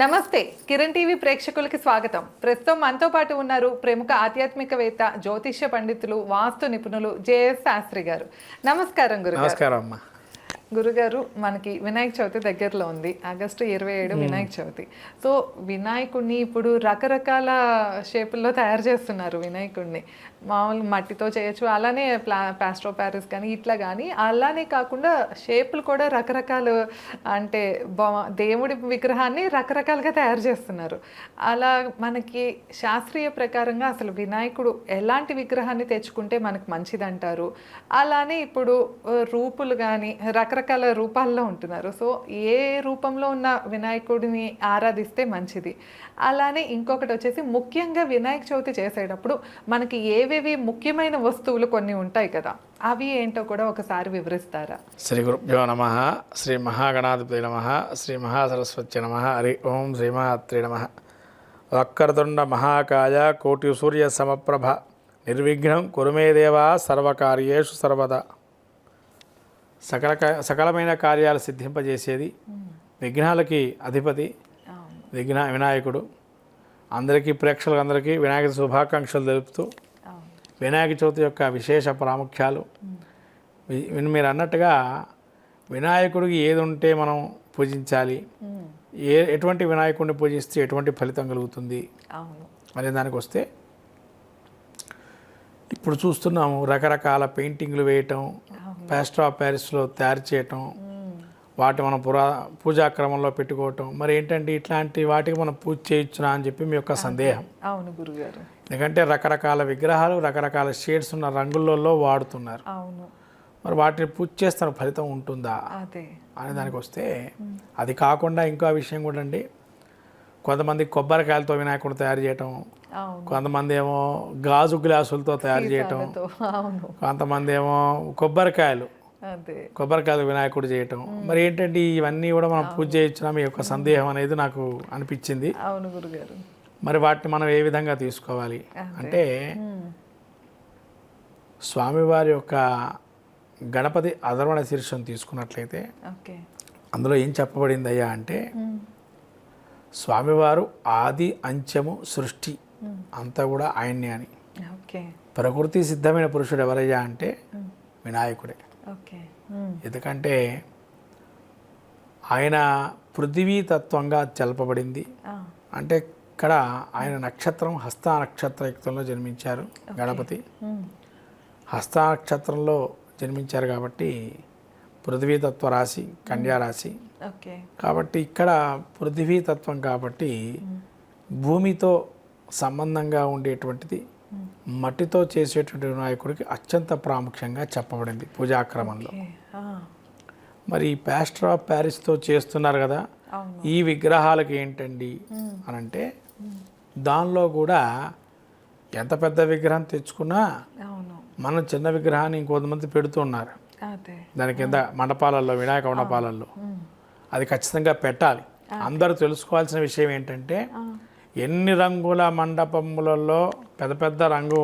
నమస్తే. కిరణ్ టీవీ ప్రేక్షకులకి స్వాగతం. ప్రస్తుతం మనతో పాటు ఉన్నారు ప్రముఖ ఆధ్యాత్మికవేత్త జ్యోతిష్య పండితులు వాస్తు నిపుణులు జేఎస్ శాస్త్రి గారు. నమస్కారం గురు నమస్కారం అమ్మా. గురుగారు మనకి వినాయక చవితి దగ్గరలో ఉంది. ఆగస్టు ఇరవై ఏడు వినాయక చవితి. సో వినాయకుడిని ఇప్పుడు రకరకాల షేపుల్లో తయారు చేస్తున్నారు వినాయకుడిని మామూలు మట్టితో చేయొచ్చు అలానే ప్లా ప్లాస్ట్రో ప్యారిస్ కానీ ఇట్లా కానీ అలానే కాకుండా షేపులు కూడా రకరకాల అంటే దేవుడి విగ్రహాన్ని రకరకాలుగా తయారు చేస్తున్నారు. అలా మనకి శాస్త్రీయ ప్రకారంగా అసలు వినాయకుడు ఎలాంటి విగ్రహాన్ని తెచ్చుకుంటే మనకు మంచిదంటారు? అలానే ఇప్పుడు రూపులు కానీ రకరకాల రకరకాల రూపాల్లో ఉంటున్నారు. సో ఏ రూపంలో ఉన్న వినాయకుడిని ఆరాధిస్తే మంచిది. అలానే ఇంకొకటి వచ్చేసి ముఖ్యంగా వినాయక చవితి చేసేటప్పుడు మనకి ఏవేవి ముఖ్యమైన వస్తువులు కొన్ని ఉంటాయి కదా అవి ఏంటో కూడా ఒకసారి వివరిస్తారా? శ్రీ గురుభ్యో నమ శ్రీ మహాగణాధిపతి నమ శ్రీ మహాసరస్వతి నమ హరి ఓం శ్రీమాత్రి నమ. వక్కరతుండ మహాకాయ కోటి సూర్య సమప్రభ. నిర్విఘ్నం కురుమే దేవా సర్వకార్యేషు సర్వదా. సకల సకలమైన కార్యాలు సిద్ధింపజేసేది విఘ్నాలకి అధిపతి విఘ్న వినాయకుడు. అందరికీ ప్రేక్షకులందరికీ వినాయక శుభాకాంక్షలు తెలుపుతూ వినాయక చవితి యొక్క విశేష ప్రాముఖ్యాలు. మీరు అన్నట్టుగా వినాయకుడికి ఏది ఉంటే మనం పూజించాలి. ఏ ఎటువంటి వినాయకుడిని పూజిస్తే ఎటువంటి ఫలితం కలుగుతుంది? అనే దానికి వస్తే ఇప్పుడు చూస్తున్నాము రకరకాల పెయింటింగ్లు వేయటం ప్యాస్టర్ ఆఫ్ ప్యారిస్లో తయారు చేయటం వాటి మనం పురా పూజా క్రమంలో పెట్టుకోవటం మరి ఏంటంటే ఇట్లాంటి వాటికి మనం పూజ చేయొచ్చునా అని చెప్పి మీ యొక్క సందేహం. అవును గురుగారు. ఎందుకంటే రకరకాల విగ్రహాలు రకరకాల షేడ్స్ ఉన్న రంగులలో వాడుతున్నారు. అవును. మరి వాటిని పూజ చేస్తున్న ఫలితం ఉంటుందా? అనే దానికి వస్తే అది కాకుండా ఇంకో విషయం కూడా అండి కొంతమంది కొబ్బరికాయలతో వినాయకుడు తయారు చేయటం కొంతమంది ఏమో గాజు గ్లాసులతో తయారు చేయటం కొంతమంది ఏమో కొబ్బరికాయలు కొబ్బరికాయలు వినాయకుడు చేయటం. మరి ఏంటంటే ఇవన్నీ కూడా మనం పూజ చేయొచ్చునా మీ యొక్క సందేహం అనేది నాకు అనిపించింది. అవును గురుగారు. మరి వాటిని మనం ఏ విధంగా తీసుకోవాలి? అంటే స్వామివారి యొక్క గణపతి అధర్వణ శీర్షం తీసుకున్నట్లయితే అందులో ఏం చెప్పబడింది అయ్యా అంటే స్వామివారు ఆది అంత్యము సృష్టి అంతా కూడా ఆయన్నే అని. ఓకే ప్రకృతి సిద్ధమైన పురుషుడు ఎవరయ్యా అంటే వినాయకుడే. ఓకే ఉమ్, ఎందుకంటే ఆయన పృథివీ తత్వంగా తెలపబడింది అంటే ఇక్కడ ఆయన నక్షత్రం హస్త నక్షత్రయుక్తంలో జన్మించారు గణపతి. హస్త నక్షత్రంలో జన్మించారు కాబట్టి పృథ్వీతత్వ రాశి కన్యా రాశి. ఓకే కాబట్టి ఇక్కడ పృథ్వీ తత్వం కాబట్టి భూమితో సంబంధంగా ఉండేటువంటిది మట్టితో చేసేటువంటి వినాయకుడికి అత్యంత ప్రాముఖ్యంగా చెప్పబడింది పూజాక్రమంలో మరి ప్యాస్టర్ ఆఫ్ ప్యారిస్తో చేస్తున్నారు కదా ఈ విగ్రహాలకి ఏంటండి అని అంటే దానిలో కూడా ఎంత పెద్ద విగ్రహం తెచ్చుకున్నా మనం చిన్న విగ్రహాన్ని ఇంకొంతమంది పెడుతున్నారు దాని కింద మండపాలలో వినాయక మండపాలలో ఉమ్, అది ఖచ్చితంగా పెట్టాలి. అందరూ తెలుసుకోవాల్సిన విషయం ఏంటంటే ఎన్ని రంగుల మండపములలో పెద్ద పెద్ద రంగు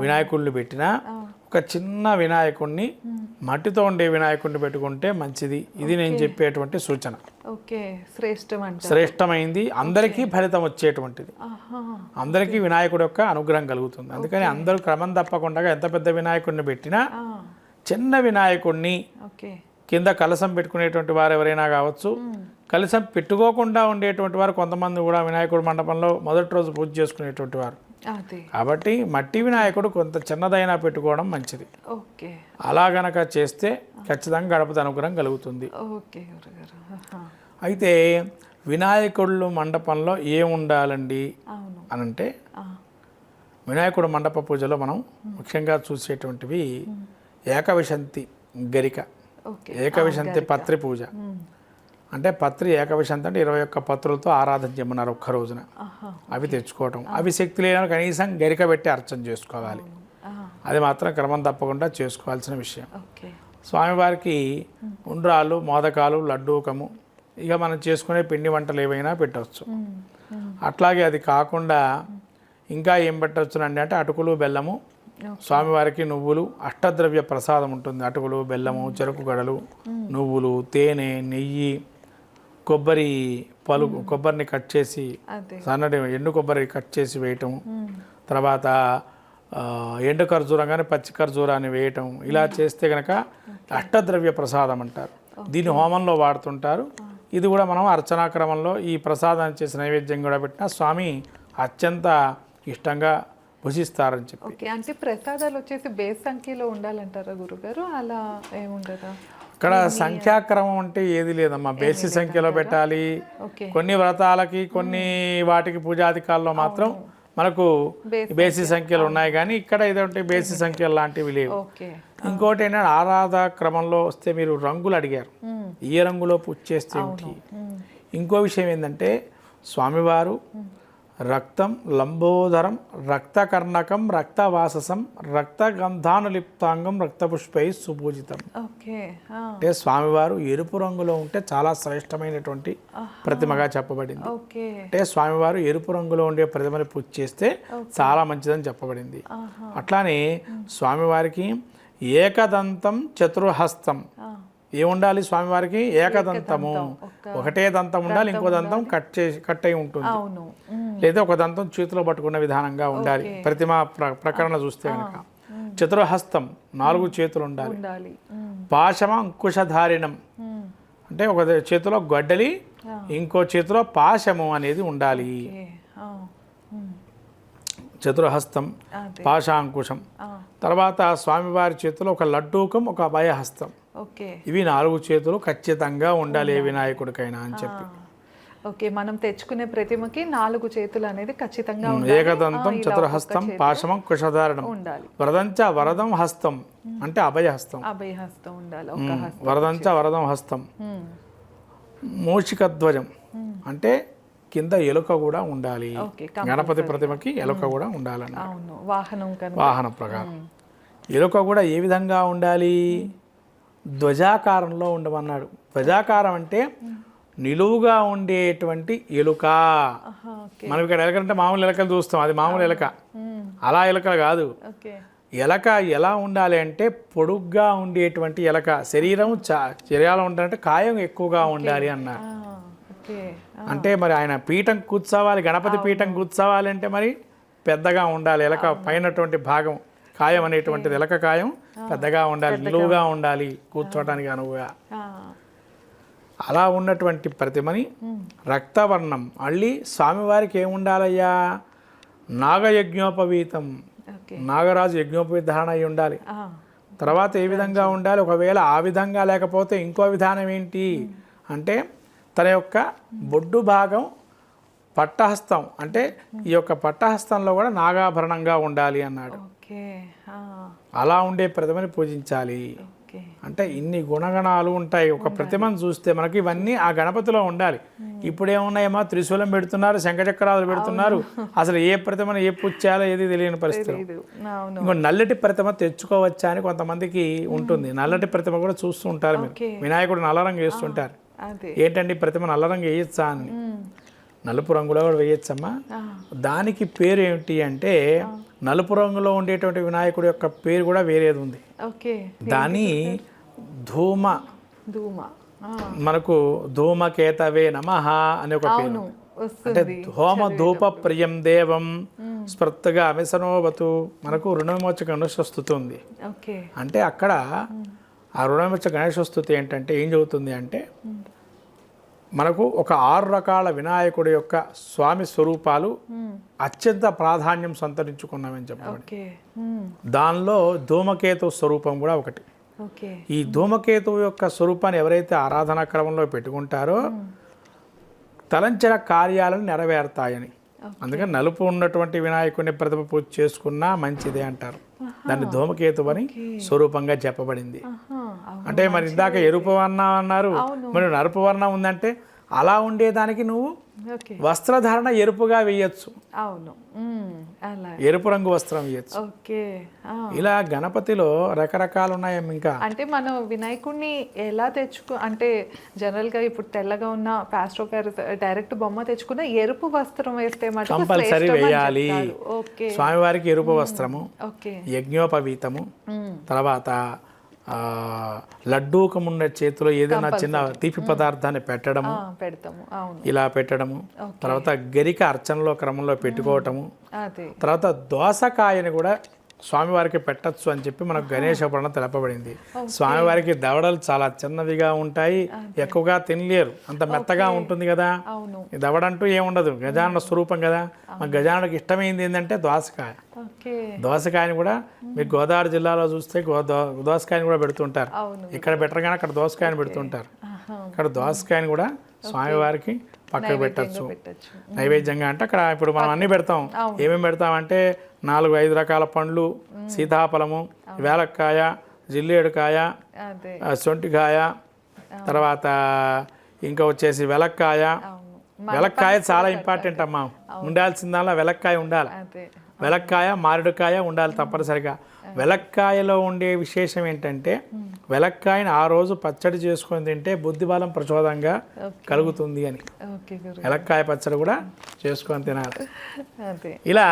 వినాయకుడిని పెట్టినా ఒక చిన్న వినాయకుడిని మట్టితో ఉండే వినాయకుడిని పెట్టుకుంటే మంచిది. ఇది నేను చెప్పేటువంటి సూచన. ఓకే. శ్రేష్టమైంది. అందరికీ ఫలితం వచ్చేటువంటిది. అందరికీ వినాయకుడి యొక్క అనుగ్రహం కలుగుతుంది. అందుకని అందరూ క్రమం తప్పకుండా ఎంత పెద్ద వినాయకుడిని పెట్టినా చిన్న వినాయకుడిని కింద కలసం పెట్టుకునేటువంటి వారు ఎవరైనా కావచ్చు కలసం పెట్టుకోకుండా ఉండేటువంటి వారు కొంతమంది కూడా వినాయకుడి మండపంలో మొదటి రోజు పూజ చేసుకునేటువంటి వారు. కాబట్టి మట్టి వినాయకుడు కొంత చిన్నదైనా పెట్టుకోవడం మంచిది. అలా గనక చేస్తే ఖచ్చితంగా గణపతి అనుగ్రహం కలుగుతుంది. అయితే వినాయకుళ్ళు మండపంలో ఏం ఉండాలండి అవును. అని అంటే ఆ, వినాయకుడు మండప పూజలో మనం ముఖ్యంగా చూసేటువంటివి ఏకవిశంతి గరిక. ఏకవిశంతి పత్రి పూజ. అంటే పత్రి ఏకవిశంతి అంటే ఇరవై ఒక్క పత్రులతో ఆరాధన చేయమన్నారు ఒక్క రోజున. అవి తెచ్చుకోవటం. అవి శక్తి లేని కనీసం గరిక పెట్టి అర్చన చేసుకోవాలి. అది మాత్రం క్రమం తప్పకుండా చేసుకోవాల్సిన విషయం. స్వామివారికి ఉండ్రాలు మోదకాలు లడ్డూకము ఇక మనం చేసుకునే పిండి వంటలు ఏవైనా పెట్టవచ్చు. అట్లాగే అది కాకుండా ఇంకా ఏం పెట్టవచ్చునండి అంటే అటుకులు బెల్లము స్వామివారికి నువ్వులు అష్టద్రవ్య ప్రసాదం ఉంటుంది. అటుకులు బెల్లము చెరుకు గడలు నువ్వులు తేనె నెయ్యి కొబ్బరి పలుకు కొబ్బరిని కట్ చేసి సన్నటి ఎండు కొబ్బరి కట్ చేసి వేయటం. తర్వాత ఎండు ఖర్జూరం కానీ పచ్చి ఖర్జూరాన్ని వేయటం ఇలా చేస్తే కనుక అష్టద్రవ్య ప్రసాదం అంటారు. దీన్ని హోమంలో వాడుతుంటారు. ఇది కూడా మనం అర్చనా క్రమంలో ఈ ప్రసాదాన్ని చేసి నైవేద్యం కూడా పెట్టిన స్వామి అత్యంత ఇష్టంగా భుజిస్తారని చెప్పి. అంటే ప్రసాదాలు వచ్చేసి బేస్ సంఖ్యలో ఉండాలంటారా గురుగారు? అలా ఏముండదా? ఇక్కడ సంఖ్యాక్రమం అంటే ఏది లేదమ్మా. బేసి సంఖ్యలో పెట్టాలి. కొన్ని వ్రతాలకి కొన్ని వాటికి పూజాధికాల్లో మాత్రం మనకు బేసి సంఖ్యలు. ఉన్నాయి కానీ ఇక్కడ ఏదంటే బేసి సంఖ్యలు లాంటివి లేవు. ఇంకోటి ఏంటంటే ఆరాధ క్రమంలో వస్తే మీరు రంగులు అడిగారు. ఏ రంగులో పూజ చేస్తే. ఇంకో విషయం ఏంటంటే స్వామివారు రక్తం లంబోదరం రక్తకర్ణకం రక్తవాససం రక్తగంధానులిప్తాంగం రక్తపుష్పై సుపూజితం. ఓకే. అంటే స్వామివారు ఎరుపు రంగులో ఉంటే చాలా శ్రేష్టమైనటువంటి ప్రతిమగా చెప్పబడింది. అంటే స్వామివారు ఎరుపు రంగులో ఉండే ప్రతిమని పూజ చేస్తే చాలా మంచిదని చెప్పబడింది. అట్లానే స్వామివారికి ఏకదంతం చతుర్హస్తం. ఏముండాలి స్వామివారికి? ఏకదంతము. ఒకటే దంతం ఉండాలి ఇంకో దంతం కట్ చేసి కట్ అయి ఉంటుంది. లేదా ఒక దంతం చేతిలో పట్టుకున్న విధానంగా ఉండాలి. ప్రతిమ ప్ర- ప్రకరణ చూస్తే కనుక చతుర్హస్తం నాలుగు చేతులు ఉండాలి. పాశమ అంకుశధారిణం. అంటే ఒక చేతిలో గడ్డలి ఇంకో చేతిలో పాశము అనేది ఉండాలి. చతుర్హస్తం పాశాంకుశం. తర్వాత స్వామివారి చేతిలో ఒక లడ్డూకం ఒక అభయహస్తం. ఓకే. ఇవి నాలుగు చేతులు ఖచ్చితంగా ఉండాలి ఏ వినాయకుడికైనా అని చెప్పి. ఓకే మనం తెచ్చుకునే ప్రతిమకి నాలుగు చేతులు అనేది ఖచ్చితంగా. ఏకదంతం చతుర్హస్తం పాశమం కుశధారణం ఉండాలి. వరదంచ వరదం హస్తం అంటే అభయహస్తం. అభయ హస్తం ఉండాలి వరదంచ వరదం హస్తం. మూషికధ్వజం అంటే కింద ఎలుక కూడా ఉండాలి. గణపతి ప్రతిమకి ఎలుక కూడా ఉండాలన్న అవును వాహనం వాహన ప్రకారం. ఎలుక కూడా ఏ విధంగా ఉండాలి? ధ్వజాకారంలో ఉండమన్నాడు. ధ్వజాకారం అంటే నిలువుగా ఉండేటువంటి ఎలుక. మనం ఇక్కడ ఎలక అంటే మామూలు ఎలకలు చూస్తాం. అది మామూలు ఎలక. అలా ఎలక కాదు. ఎలక ఎలా ఉండాలి అంటే పొడుగ్గా ఉండేటువంటి ఎలక. శరీరం చా శరీరం ఉండాలంటే కాయం ఎక్కువగా ఉండాలి అన్నారు. అంటే మరి ఆయన పీఠం కూర్చోవాలి గణపతి పీఠం కూర్చోవాలి అంటే మరి పెద్దగా ఉండాలి ఎలక పైనటువంటి భాగం కాయం అనేటువంటిది ఎలక కాయం పెద్దగా ఉండాలి నిలువుగా ఉండాలి. కూర్చోవడానికి అనువుగా. అలా ఉన్నటువంటి ప్రతిమని రక్తవర్ణం మళ్ళీ స్వామివారికి ఏముండాలయ్యా నాగయజ్ఞోపవీతం. నాగరాజు యజ్ఞోపవిధారణ అయి ఉండాలి. తర్వాత ఏ విధంగా ఉండాలి? ఒకవేళ ఆ విధంగా లేకపోతే ఇంకో విధానం ఏంటి? అంటే తన యొక్క బొడ్డు భాగం పట్టహస్తం అంటే ఈ యొక్క పట్టహస్తంలో కూడా నాగాభరణంగా ఉండాలి అన్నాడు. అలా ఉండే ప్రతిమని పూజించాలి. అంటే ఇన్ని గుణగణాలు ఉంటాయి. ఒక ప్రతిమను చూస్తే మనకి ఇవన్నీ ఆ గణపతిలో ఉండాలి. ఇప్పుడు ఏమున్నాయేమో త్రిశూలం పెడుతున్నారు శంఖచక్రాలు పెడుతున్నారు. అసలు ఏ ప్రతిమను ఏ పూజ చేయాలో ఏది తెలియని పరిస్థితి. ఇంకో నల్లటి ప్రతిమ తెచ్చుకోవచ్చా అని కొంతమందికి ఉంటుంది. నల్లటి ప్రతిమ కూడా చూస్తూ ఉంటారు మీరు. వినాయకుడు నల్ల రంగు వేస్తుంటారు ఏంటండి ప్రతిమ నల్ల రంగు వేయచ్చా అని. నలుపు రంగులో కూడా వేయచ్చమ్మా. దానికి పేరు ఏమిటి అంటే నలుపు రంగులో ఉండేటువంటి వినాయకుడి యొక్క పేరు కూడా వేరేది ఉంది. దాని ధూమ. ధూమ. మనకు ధూమకేతవే నమ అనే ఒక పేరు. అంటే హోమ ధూప ప్రియం దేవం స్పృత్తగా అమిసనోవతు మనకు రుణవిమోచక అనుష్ఠుతి ఉంది. అంటే అక్కడ ఆ రుణవిమోచక గణేశస్తుతి ఏంటంటే ఏం చెబుతుంది అంటే మనకు ఒక ఆరు రకాల వినాయకుడి యొక్క స్వామి స్వరూపాలు మ్మ్. అత్యంత ప్రాధాన్యం సంతరించుకున్నామని ఓకే మ్మ్. దానిలో ధూమకేతు స్వరూపం కూడా ఒకటి. ఈ ధూమకేతువు యొక్క స్వరూపాన్ని ఎవరైతే ఆరాధనా క్రమంలో పెట్టుకుంటారో తలంచిన కార్యాలను నెరవేరుతాయని. అందుకని నలుపు ఉన్నటువంటి వినాయకుడిని ప్రతిభ పూజ చేసుకున్నా మంచిదే అంటారు. దాన్ని ధూమకేతు అని స్వరూపంగా చెప్పబడింది. అంటే మరి ఇందాక ఎరుపు వర్ణం అన్నారు. మరి నలుపు వర్ణం ఉందంటే అలా ఉండేదానికి నువ్వు వస్త్రధారణ ఎరుపుగా వేయచ్చు. అవును. ఎరుపు రంగు వస్త్రం వేయచ్చు. ఓకే. ఇలా గణపతిలో రకరకాలు ఉన్నాయమ్మ ఇంకా. అంటే మనం వినాయకుడిని ఎలా తెచ్చుకో అంటే జనరల్గా ఇప్పుడు తెల్లగా ఉన్న పాస్ట్రో గారు డైరెక్ట్ బొమ్మ తెచ్చుకున్న ఎరుపు వస్త్రం వేస్తే కంపల్సరీ వేయాలి. స్వామివారికి ఎరుపు వస్త్రము ఓకే. యజ్ఞోపవీతము. తర్వాత ఆ, లడ్డూకం ఉండే చేతిలో ఏదైనా చిన్న తీపి పదార్థాన్ని పెట్టడము. పెడతాము. ఇలా పెట్టడము. తర్వాత గరిక అర్చనలో క్రమంలో పెట్టుకోవటము. తర్వాత దోసకాయని కూడా స్వామివారికి పెట్టచ్చు అని చెప్పి మనకు గణేష పురాణం తెలపబడింది. స్వామివారికి దవడలు చాలా చిన్నవిగా ఉంటాయి ఎక్కువగా తినలేరు. అంత మెత్తగా ఉంటుంది కదా. దవడంటూ ఏముండదు. గజానన స్వరూపం కదా. మన గజానుడికి ఇష్టమైంది ఏంటంటే దోసకాయ. దోసకాయని కూడా మీకు గోదావరి జిల్లాలో చూస్తే దోసకాయని కూడా పెడుతుంటారు. ఇక్కడ పెట్టరు కానీ అక్కడ దోసకాయని పెడుతుంటారు. ఇక్కడ దోసకాయని కూడా స్వామివారికి పక్కకు పెట్టచ్చు. నైవేద్యంగా అంటే అక్కడ ఇప్పుడు మనం అన్ని పెడతాం. ఏమేమి పెడతామంటే నాలుగు ఐదు రకాల పండ్లు సీతాఫలము వేలక్కాయ జిల్లేడుకాయ సొంటికాయ తర్వాత ఇంకా వచ్చేసి వెలక్కాయ. వెలక్కాయ చాలా ఇంపార్టెంట్ అమ్మా. ఉండాల్సిందల్లా వెలక్కాయ ఉండాలి. అదే. వెలక్కాయ మామిడికాయ ఉండాలి తప్పనిసరిగా. వెలక్కాయలో ఉండే విశేషం ఏంటంటే వెలక్కాయని ఆ రోజు పచ్చడి చేసుకొని తింటే బుద్ధిబలం ప్రచోదంగా కలుగుతుంది అని. వెలక్కాయ పచ్చడి కూడా చేసుకొని తినాలి. ఇలా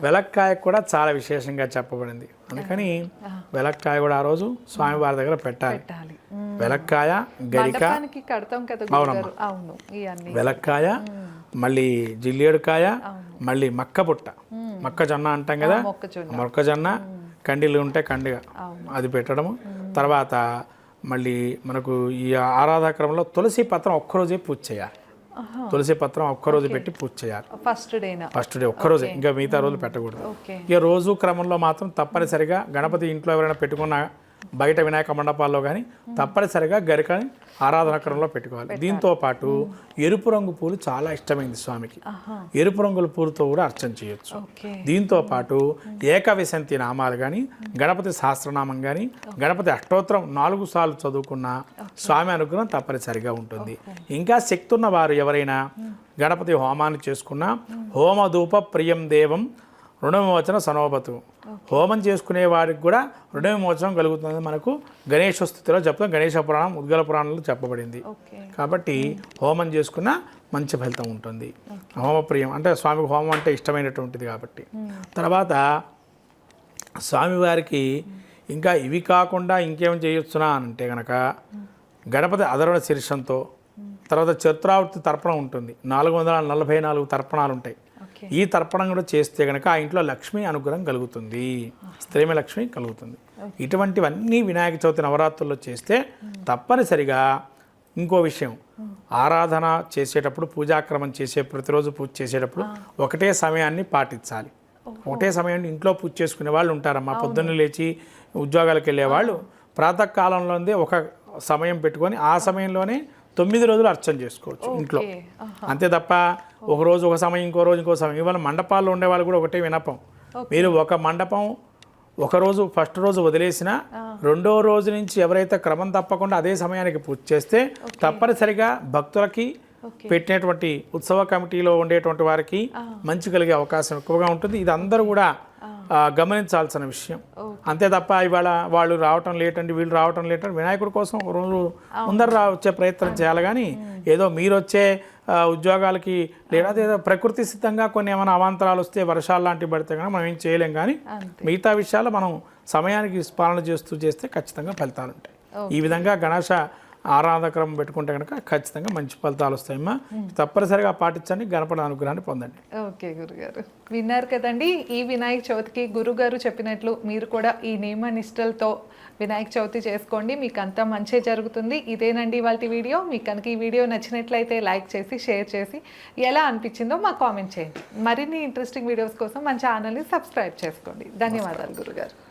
వెలక్కాయ కూడా చాలా విశేషంగా చెప్పబడింది. అందుకని వెలక్కాయ కూడా ఆ రోజు స్వామివారి దగ్గర పెట్టాలి. వెలక్కాయ గరిక. అవును వెలక్కాయ మళ్ళీ జిల్లేడుకాయ మళ్ళీ మక్క పుట్ట మొక్కజొన్న అంటాం కదా? మొక్కజొన్న. కండిలు ఉంటే కండిగా. అది పెట్టడము. తర్వాత మళ్ళీ మనకు ఈ ఆరాధక్రమంలో తులసి పత్రం ఒక్కరోజే పూజ చేయాలి. తులసి పత్రం ఒక్కరోజు పెట్టి పూజ చేయాలి. ఫస్ట్ డేనా ఫస్ట్ డే ఒక్కరోజే. ఇంకా మిగతా రోజులు పెట్టకూడదు. ఇక రోజు క్రమంలో మాత్రం తప్పనిసరిగా గణపతి ఇంట్లో ఎవరైనా పెట్టుకున్న బయట వినాయక మండపాల్లో కానీ తప్పనిసరిగా గరికని ఆరాధన క్రమంలో పెట్టుకోవాలి. దీంతో పాటు ఎరుపు రంగు పూలు చాలా ఇష్టమైంది స్వామికి. ఎరుపు రంగుల పూలతో కూడా అర్చన చేయొచ్చు. దీంతో పాటు ఏకవిశంతి నామాలు కానీ గణపతి సహస్రనామం కానీ గణపతి అష్టోత్తరం నాలుగు సార్లు చదువుకున్న స్వామి అనుగ్రహం తప్పనిసరిగా ఉంటుంది. ఇంకా శక్తి ఉన్న వారు ఎవరైనా గణపతి హోమాన్ని చేసుకున్న హోమధూప ప్రియం దేవం రుణవిమోచన సనోపతు హోమం చేసుకునే వారికి కూడా రుణ విమోచనం కలుగుతుంది మనకు గణేష స్థితిలో చెప్తాం గణేష పురాణం ఉద్గల పురాణంలో చెప్పబడింది. కాబట్టి హోమం చేసుకున్న మంచి ఫలితం ఉంటుంది. హోమప్రియం అంటే స్వామికి హోమం అంటే ఇష్టమైనటువంటిది కాబట్టి. తర్వాత స్వామివారికి ఇంకా ఇవి కాకుండా ఇంకేం చేయొచ్చునా అని అంటే కనుక గణపతి అదరణ శీర్షంతో తర్వాత చతురావృత్తి తర్పణం ఉంటుంది. నాలుగు వందల నలభై నాలుగు తర్పణాలు ఉంటాయి. ఈ తర్పణం కూడా చేస్తే కనుక ఆ ఇంట్లో లక్ష్మి అనుగ్రహం కలుగుతుంది. స్త్రీమ లక్ష్మి కలుగుతుంది. ఇటువంటివన్నీ వినాయక చవితి నవరాత్రుల్లో చేస్తే తప్పనిసరిగా ఇంకో విషయం. ఆరాధన చేసేటప్పుడు పూజాక్రమం చేసే ప్రతిరోజు పూజ చేసేటప్పుడు ఒకటే సమయాన్ని పాటించాలి. ఒకటే సమయాన్ని ఇంట్లో పూజ చేసుకునే వాళ్ళు ఉంటారమ్మా. పొద్దున్న లేచి ఉద్యోగాలకు వెళ్ళే వాళ్ళు ప్రాతకాలంలోనే ఒక సమయం పెట్టుకొని ఆ. సమయంలోనే తొమ్మిది రోజులు అర్చన చేసుకోవచ్చు ఇంట్లో. అంతే తప్ప ఒక రోజు ఒక సమయం ఇంకో రోజు ఇంకో సమయం. ఇవాళ మండపాల్లో ఉండే వాళ్ళు కూడా ఒకటే వినపం. మీరు ఒక మండపం ఒక రోజు ఫస్ట్ రోజు వదిలేసిన రెండో రోజు నుంచి ఎవరైతే క్రమం తప్పకుండా అదే సమయానికి పూజ చేస్తే తప్పనిసరిగా భక్తులకి. పెట్టినటువంటి ఉత్సవ కమిటీలో ఉండేటువంటి వారికి మంచి కలిగే అవకాశం ఎక్కువగా ఉంటుంది. ఇది అందరూ కూడా గమనించాల్సిన విషయం. అంతే తప్ప ఇవాళ వాళ్ళు రావటం లేట్ అండి వీళ్ళు రావటం లేట్ అండి వినాయకుడి కోసం ఒక రోజు ముందర రా వచ్చే ప్రయత్నం చేయాలి కానీ ఏదో మీరు వచ్చే ఉద్యోగాలకి లేదా ఏదో ప్రకృతి సిద్ధంగా కొన్ని ఏమైనా అవాంతరాలు వస్తే వర్షాలు లాంటివి పడితే కానీ మనం ఏం చేయలేం కానీ మిగతా విషయాలు మనం సమయానికి పాలన చేస్తూ చేస్తే ఖచ్చితంగా ఫలితాలు ఉంటాయి. ఈ విధంగా గణేష ఆరాధక్రమం పెట్టుకుంటే కనుక ఖచ్చితంగా మంచి ఫలితాలు వస్తాయమ్మా. తప్పనిసరిగా పాటించండి గణపతి అనుగ్రహాన్ని పొందండి. ఓకే గురుగారు. విన్నారు కదండి ఈ వినాయక చవితికి గురుగారు చెప్పినట్లు మీరు కూడా ఈ నియమ నిష్టలతో వినాయక చవితి చేసుకోండి. మీకు అంతా మంచి జరుగుతుంది. ఇదేనండి ఇవాళ వీడియో. మీకు కనుక ఈ వీడియో నచ్చినట్లయితే లైక్ చేసి షేర్ చేసి ఎలా అనిపించిందో మాకు కామెంట్ చేయండి. మరిన్ని ఇంట్రెస్టింగ్ వీడియోస్ కోసం మన ఛానల్ని సబ్స్క్రైబ్ చేసుకోండి. ధన్యవాదాలు గురుగారు.